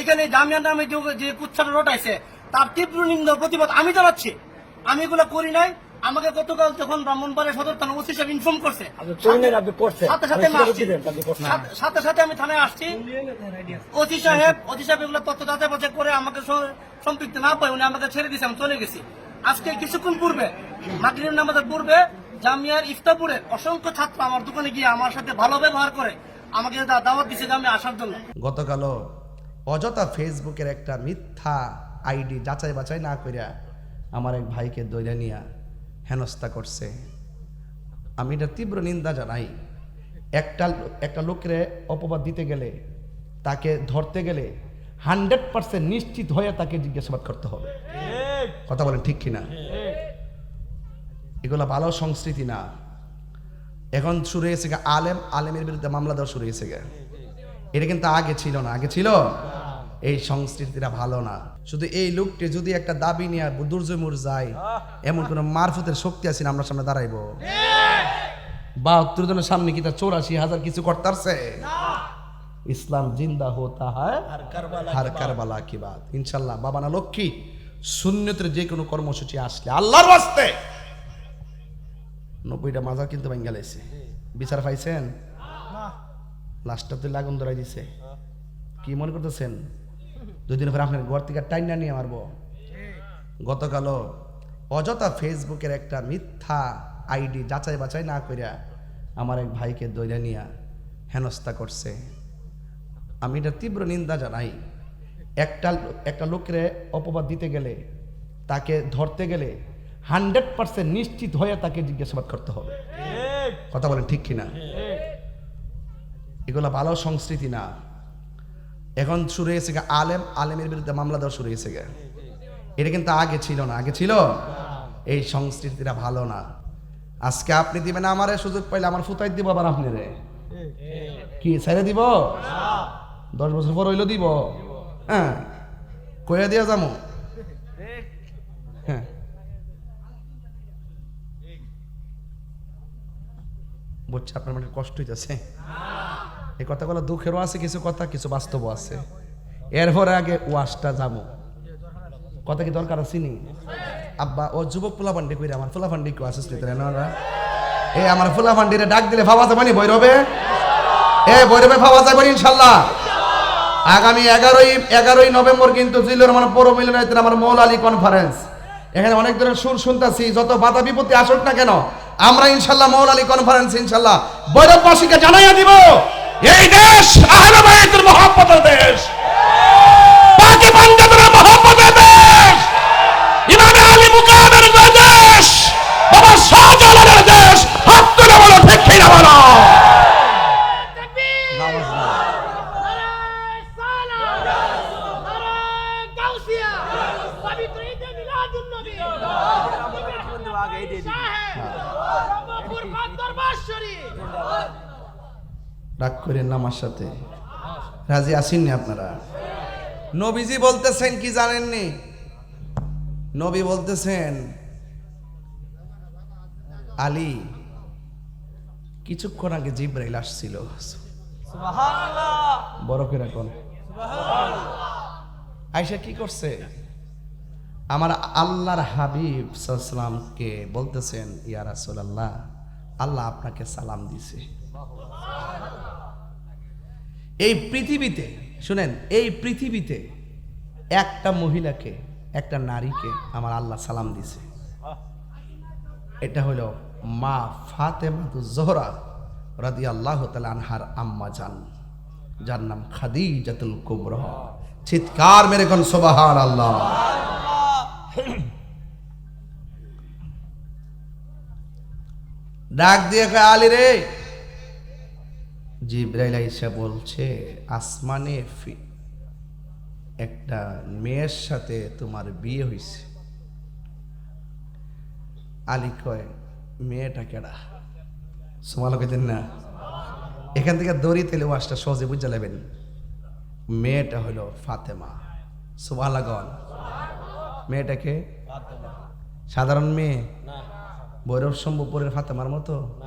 এখানে জামিয়ার নামে যে কুচ্ছাটা রটাইছে তার তীব্র নিন্দা প্রতিবাদ আমি জানাচ্ছি। আমি এগুলো করি নাই। আমাকে গতকাল যখন ব্রাহ্মণবাড়ির সদর থানা ওসি সাহেব ইনফর্ম করছে সাথে সাথে আমি আসছি। সাথে সাথে আমি থানায় আসছি। ওসি সাহেব ওসি সাহেব এগুলো তথ্য যাচাই বাছাই করে আমাকে সম্পৃক্ত না পাই উনি আমাকে ছেড়ে দিয়েছে আমি চলে গেছি। আজকে কিছুক্ষণ পূর্বে মাগরিব নামাজের পূর্বে জামিয়ার ইফতাপুরের অসংখ্য ছাত্র আমার দোকানে গিয়ে আমার সাথে ভালো ব্যবহার করে আমাকে দাওয়াত দিছে যে আমি আসার জন্য। গতকালও অযথা ফেসবুকের একটা মিথ্যা আইডি যাচাই বাছাই না করিয়া আমার এক ভাইকে দৈরা নিয়া হেনস্থা করছে। আমি এটা তীব্র নিন্দা জানাই। একটা একটা লোকের অপবাদ দিতে গেলে তাকে ধরতে গেলে হান্ড্রেড পার্সেন্ট নিশ্চিত হয়ে তাকে জিজ্ঞাসাবাদ করতে হবে। কথা বলেন ঠিক কিনা? এগুলো ভালো সংস্কৃতি না। এখন শুরু হয়েছে আলেম আলেমের বিরুদ্ধে মামলা দেওয়া শুরু হয়েছে গা এটা কিন্তু আগে ছিল না। আগে ছিল? এই সংস্কৃতিটা ভালো না। শুধু এই লোকটি যদি একটা দাবি নিয়ে দুর্জমুর যায় এমন কোন মারফতের শক্তি আছে না আমরা সামনে দাঁড়াইবো? বাহাত্তর জনের সামনে কি তার চৌরাশি হাজার কিছু করতারছে ইসলাম জিন্দা হোতা হয়? হার কারবালা কি বাত? ইনশাল্লাহ বাবা না লক্ষ্মী শূন্যতের যে কোনো কর্মসূচি আসলে আল্লাহর বাস্তে নব্বইটা মাজার কিন্তু ভেঙে গেছে। বিচার পাইছেন? লাস্টটাতে লাগুন ধরাই দিছে। কি মনে করতেছেন? দুই দিন পরে আপনার ঘর থেকে টাইনা নিয়ে মারবো। গতকালও অযথা ফেসবুকের একটা মিথ্যা আইডি যাচাই বাছাই না করিয়া আমার এক ভাইকে দৈরা নিয়া হেনস্থা করছে। আমি এটা তীব্র নিন্দা জানাই। একটা একটা লোকের অপবাদ দিতে গেলে তাকে ধরতে গেলে হান্ড্রেড পার্সেন্ট নিশ্চিত হয়ে তাকে জিজ্ঞাসাবাদ করতে হবে। কথা বলেন ঠিক কিনা? এগুলো ভালো সংস্কৃতি না। এখন শুরু হয়েছে গা আলেম, আলেমের বিরুদ্ধে মামলা দেওয়া শুরু হয়েছে গা এটা কিন্তু আগে ছিল না, আগে ছিল? এই সংস্কৃতিটা ভালো না। আজকে আপনি দিবেন আমারে, সুযোগ পাইলে আমার ফুতাই দিব আবার আপনি রে কি, ছেড়ে দিব? দশ বছর পর হইল দিব? হ্যাঁ। কইয়া দিয়া যামো। হ্যাঁ। আপনার মানে কষ্ট হইতেছে। এই কথাগুলো দুঃখেরও আছে, কিছু কথা, কিছু বাস্তব আছে। এরপরে আগে ওয়াশটা যাব কথা কি দরকার আছে নি? আব্বা, ও যুবক ফুলা ফান্ডি কইরে আমার ফুলা ফান্ডি কেউ আসিস নিতে না এই আমার ফুলা ফান্ডিরে ডাক দিলে ভাবা যাবে নি বৈরবে এ বৈরবে ভাবা যাবে নি ইনশাল্লাহ। আগামী এগারোই এগারোই নভেম্বর কিন্তু জিল্লুর রহমান পৌর মিলনায়তে আমার মৌল আলী কনফারেন্স এখানে অনেক ধরনের সুর শুনতেছি, যত বাধা বিপত্তি আসুক না কেন, আমরা ইনশাল্লাহ মৌল আলী কনফারেন্স ইনশাল্লাহ বৈরববাসীকে জানাইয়া দিব। এই দেশ আহলে বাইতের মহব্বতের দেশ। পাকি পাঞ্জাবের মহব্বতের দেশ। ইমামে আলী মুকামের দেশ। বাবা শাহজালালের দেশ। হাত তুলে বলো, ঠিক বলো? রাগ করেন না আমার সাথে। রাজি আসেননি আপনারা? নবীজি বলতেছেন কি জানেননি? নবী বলতেছেন আলী কিছুক্ষণ আগে জিব্রাইল আসছিল। করে কোন? আয়সা কি করছে? আমার আল্লাহর হাবিব সাল্লামকে বলতেছেন ইয়া রাসূলুল্লাহ আল্লাহ আপনাকে সালাম দিছে। এই পৃথিবীতে, শুনেন, এই পৃথিবীতে একটা মহিলাকে, একটা নারীকে আমার আল্লাহ সালাম দিছে এটা হলো মা ফাতেমাতু জোহরা রাদি আল্লাহ আনহার আম্মা জান, যার নাম খাদিজাতুল কুবরা। চিৎকার মেরে কোন সোবাহান আল্লাহ ডাক দিয়ে আলী রে জিব্রাইল আইসা বলছে আসমানে ফি- একটা মেয়ের সাথে তোমার বিয়ে হয়েছে আলী কয় মেয়েটা কেডা? সোমালো কেতেন না। এখান থেকে দড়ি তেলে ওয়াশটা সহজে বুঝে নেবেন মেয়েটা হলো ফাতেমা। সুবালাগন মেয়েটাকে সাধারণ মেয়ে? ভৈরব শম্ভুপুরের ফাতেমার মতো?